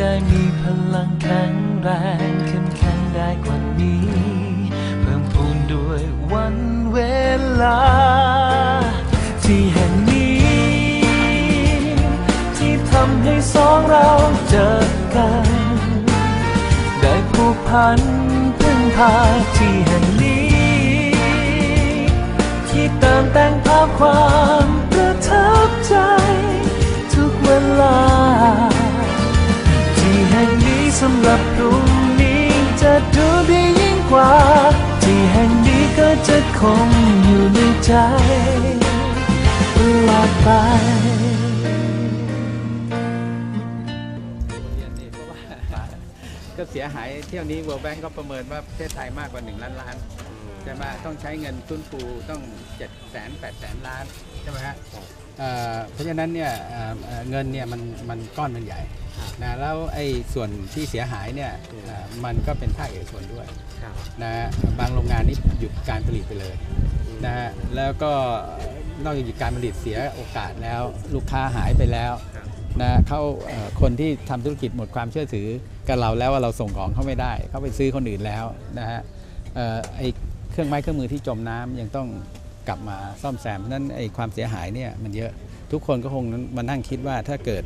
ได้มีพลังแข็งแรงเข้มแข็งได้กว่านี้ เพิ่มพูนด้วยวันเวลา ที่แห่งนี้ ที่ทำให้สองเราเจอกัน ได้ผูกพันพึ่งพาที่แห่งนี้ ที่เติมแต่งภาพความ ดูดียิ่งกว่า ที่แห่งนี้ก็จะคงอยู่ในใจตลอดไปก็เสียหายเที่ยวนี้ World Bank ก็ประเมินว่าประเทศไทยมากกว่า 1 ล้านล้าน ช่ไหมต้องใช้เงินฟื้นฟูต้อง7แสน8แสนล้านใช่ไหมฮะเอ่อเพราะฉะนั้นเนี่ยเอ่อเอ่อเงินเนี่ยมันมันก้อนมันใหญ่นะแล้วไอ้ส่วนที่เสียหายเนี่ยเอ่อมันก็เป็นภาคเอกชนด้วยนะฮะบางโรงงานนี่หยุดการผลิตไปเลยนะฮะแล้วก็นอกจากหยุดการผลิตเสียโอกาสแล้ว ลูกค้าหายไปแล้วนะเขาเอ่อคนที่ทำธุรกิจหมดความเชื่อถือกับเราแล้วว่าเราส่งของเขาไม่ได้ เขาไปซื้อคนอื่นแล้วนะฮะเอ่อไอเค รื่องไม้เครื่องมือที่จมน้ำยังต้องกลับมาซ่อมแซมเพราะนั้นไอ้ความเสียหายเนี่ยมันเยอะทุกคนก็คงมานั่งคิดว่าถ้าเกิด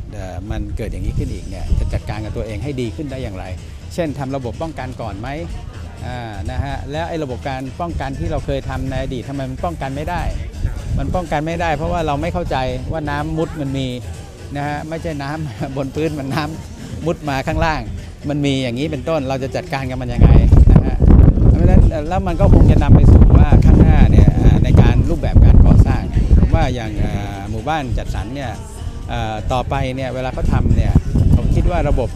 มันเกิดอย่างนี้ขึ้นอีกเนี่ยจะจัดการกับตัวเองให้ดีขึ้นได้อย่างไร เช่นทำระบบป้องกันก่อนไหมอ่านะฮะแล้วไอ้ระบบการป้องกันที่เราเคยทำในอดีตทำไมมันป้องกันไม่ได้ มันป้องกันไม่ได้ เพราะว่าเราไม่เข้าใจว่าน้ำมุดมันมีนะฮะไม่ใช่น้ำบนพื้นมันน้ำมุดมาข้างล่าง มันมีอย่างนี้เป็นต้นเราจะจัดการกับมันยังไง แล้วมันก็คงจะนำไปสู่ว่าข้างหน้าเนี่ยในการรูปแบบการก่อสร้าง ว่าอย่างหมู่บ้านจัดสรรเนี่ยต่อไปเนี่ยเวลาเขาทำเนี่ยผมคิดว่าระบบ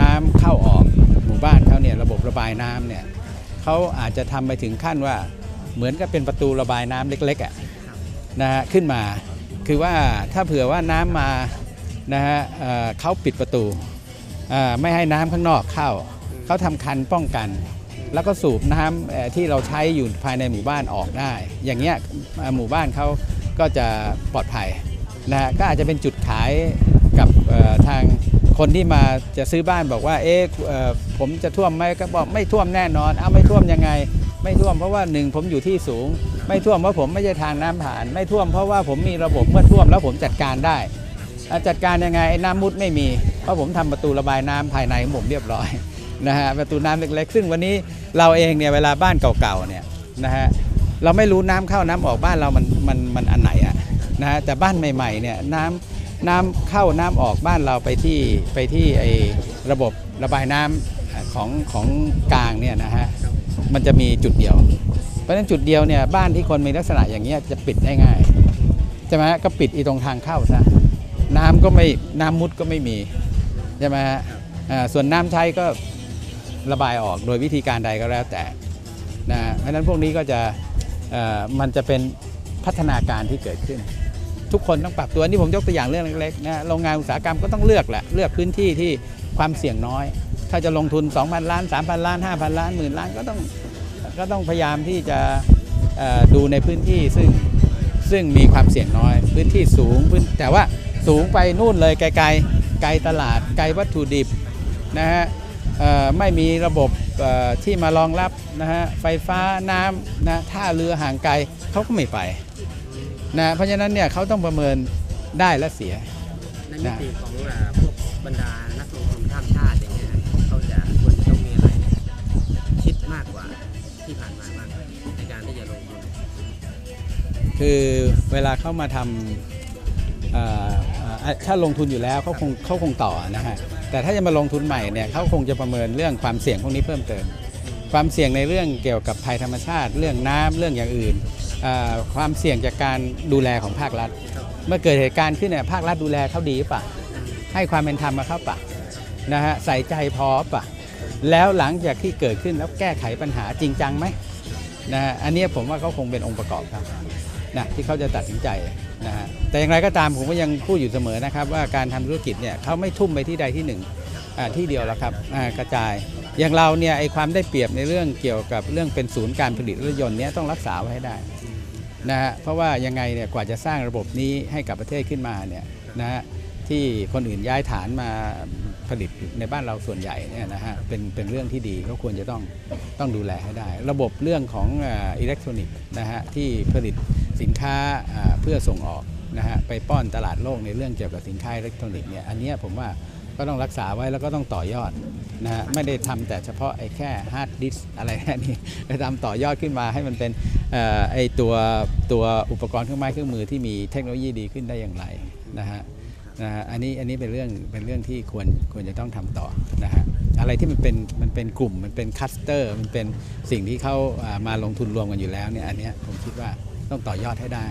น้ำเข้าออกหมู่บ้านเขาเนี่ยระบบระบายน้ำเนี่ยเขาอาจจะทำไปถึงขั้นว่าเหมือนกับเป็นประตูระบายน้ำเล็กๆอะนะฮะขึ้นมาคือว่าถ้าเผื่อว่าน้ำมานะฮะเขาปิดประตูไม่ให้น้ำข้างนอกเข้าเขาทำคันป้องกัน แล้วก็สูบน้ำที่เราใช้อยู่ภายในหมู่บ้านออกได้ อย่างเงี้ยหมู่บ้านเขาก็จะปลอดภัยนะฮะก็อาจจะเป็นจุดขายกับทางคนที่มาจะซื้อบ้านบอกว่าเอ๊ะเอ่อผมจะท่วมไหมก็บอกไม่ท่วมแน่นอนเอาไม่ท่วมยังไง ไม่ท่วมเพราะว่าหนึ่งผมอยู่ที่สูง ไม่ท่วมเพราะผมไม่ใช่ทางน้ำผ่าน ไม่ท่วมเพราะว่าผมมีระบบเมื่อท่วมแล้วผมจัดการได้ จัดการยังไงไอ้น้ำมุดไม่มี เพราะผมทำประตูระบายน้ำภายในของผมเรียบร้อยนะฮะประตูน้ำเล็กๆ ซึ่งวันนี้ เราเองเนี่ยเวลาบ้านเก่าๆเนี่ยนะฮะเราไม่รู้น้ำเข้าน้ำออกบ้านเรามันมันมันอันไหนอะนะฮะแต่บ้านใหม่ๆเนี่ยน้ำน้ำเข้าน้ำออกบ้านเราไปที่ไปที่ไอ้ระบบระบายน้ำของของกลางเนี่ยนะฮะมันจะมีจุดเดียว เพราะฉะนั้นจุดเดียวเนี่ยบ้านที่คนมีลักษณะอย่างเงี้ยจะปิดได้ง่ายใช่ไหมฮะก็ปิดอีตรงทางเข้าซะน้ำก็ไม่น้ำมุดก็ไม่มีใช่ไหมฮะส่วนน้ำใช้ก็ ระบายออกโดยวิธีการใดก็แล้วแต่นะเพราะฉะนั้นพวกนี้ก็จะมันจะเป็นพัฒนาการที่เกิดขึ้น ทุกคนต้องปรับตัวนี่ผมยกตัวอย่างเรื่องเล็กๆนะโรงงานอุตสาหกรรมก็ต้องเลือกแหละเลือกพื้นที่ที่ความเสี่ยงน้อย ถ้าจะลงทุน 2,000 ล้าน 3,000 ล้าน 5,000 ล้านหมื่นล้านก็ต้องก็ต้องพยายามที่จะดูในพื้นที่ซึ่งซึ่งมีความเสี่ยงน้อย พื้นที่สูงพื้นแต่ว่าสูงไปนู่นเลยไกลๆไกลตลาดไกลวัตถุดิบนะฮะ ไม่มีระบบเอ่อที่มารองรับนะฮะไฟฟ้าน้ำนะท่าเรือห่างไกลเขาก็ไม่ไปนะเพราะฉะนั้นเนี่ยเขาต้องประเมินได้และเสียในมิติของเอ่อพวกบรรดานักลงทุนข้ามชาติอย่างเงี้ยเขาจะควรจะต้องมีอะไรคิดมากกว่าที่ผ่านมาบ้างในการที่จะลงทุนคือเวลาเข้ามาทำเอ่อเอ่อถ้าลงทุนอยู่แล้วเขาคงเขาคงต่อนะฮะ แต่ถ้าจะมาลงทุนใหม่เนี่ยเขาคงจะประเมินเรื่องความเสี่ยงพวกนี้เพิ่มเติม ความเสี่ยงในเรื่องเกี่ยวกับภัยธรรมชาติ เรื่องน้ำเรื่องอย่างอื่น ความเสี่ยงจากการดูแลของภาครัฐ เมื่อเกิดเหตุการณ์ขึ้นเนี่ยภาครัฐดูแลเขาดีหรือเปล่าให้ความเป็นธรรมมาเขาปะนะฮะใส่ใจพอปะแล้วหลังจากที่เกิดขึ้นแล้วแก้ไขปัญหาจริงจังไหมนะฮะอันนี้ผมว่าเขาคงเป็นองค์ประกอบครับนะที่เขาจะตัดสินใจ นะฮะแต่อย่างไรก็ตามผมก็ยังพูดอยู่เสมอนะครับว่าการทำธุรกิจเนี่ยเขาไม่ทุ่มไปที่ใดที่หนึ่งที่เดียวแล้วครับกระจาย อย่างเราเนี่ยไอความได้เปรียบในเรื่องเกี่ยวกับเรื่องเป็นศูนย์การผลิตรถยนต์เนี้ต้องรักษาไว้ให้ได้นะฮะเพราะว่ายังไงเนี่ยกว่าจะสร้างระบบนี้ให้กับประเทศขึ้นมาเนี่ยนะฮะ ที่คนอื่นย้ายฐานมาผลิตในบ้านเราส่วนใหญ่เนี่ยนะฮะเป็นเป็นเรื่องที่ดีก็ควรจะต้องต้องดูแลให้ได้ ระบบเรื่องของอิเล็กทรอนิกส์นะฮะที่ผลิตสินค้าเพื่อส่งออกนะฮะไปป้อนตลาดโลกในเรื่องเกี่ยวกับสินค้าอิเล็กทรอนิกส์เนี่ยอันนี้ผมว่าก็ต้องรักษาไว้แล้วก็ต้องต่อยอดนะฮะไม่ได้ทำแต่เฉพาะไอ้แค่ฮาร์ดดิสอะไรแค่นี้ไปทำต่อยอดขึ้นมาให้มันเป็นไอ้ตัวตัวอุปกรณ์เครื่องไม้เครื่องมือที่มีเทคโนโลยีดีขึ้นได้อย่างไรนะฮะ นะฮะอันนี้อันนี้เป็นเรื่องเป็นเรื่องที่ควรควรจะต้องทำต่อนะฮะอะไรที่มันเป็นมันเป็นกลุ่มมันเป็นคัสเตอร์ มันเป็นสิ่งที่เขาอ่ามาลงทุนรวมกันอยู่แล้วเนี่ยอันนี้ผมคิดว่าต้องต่อยอดให้ได้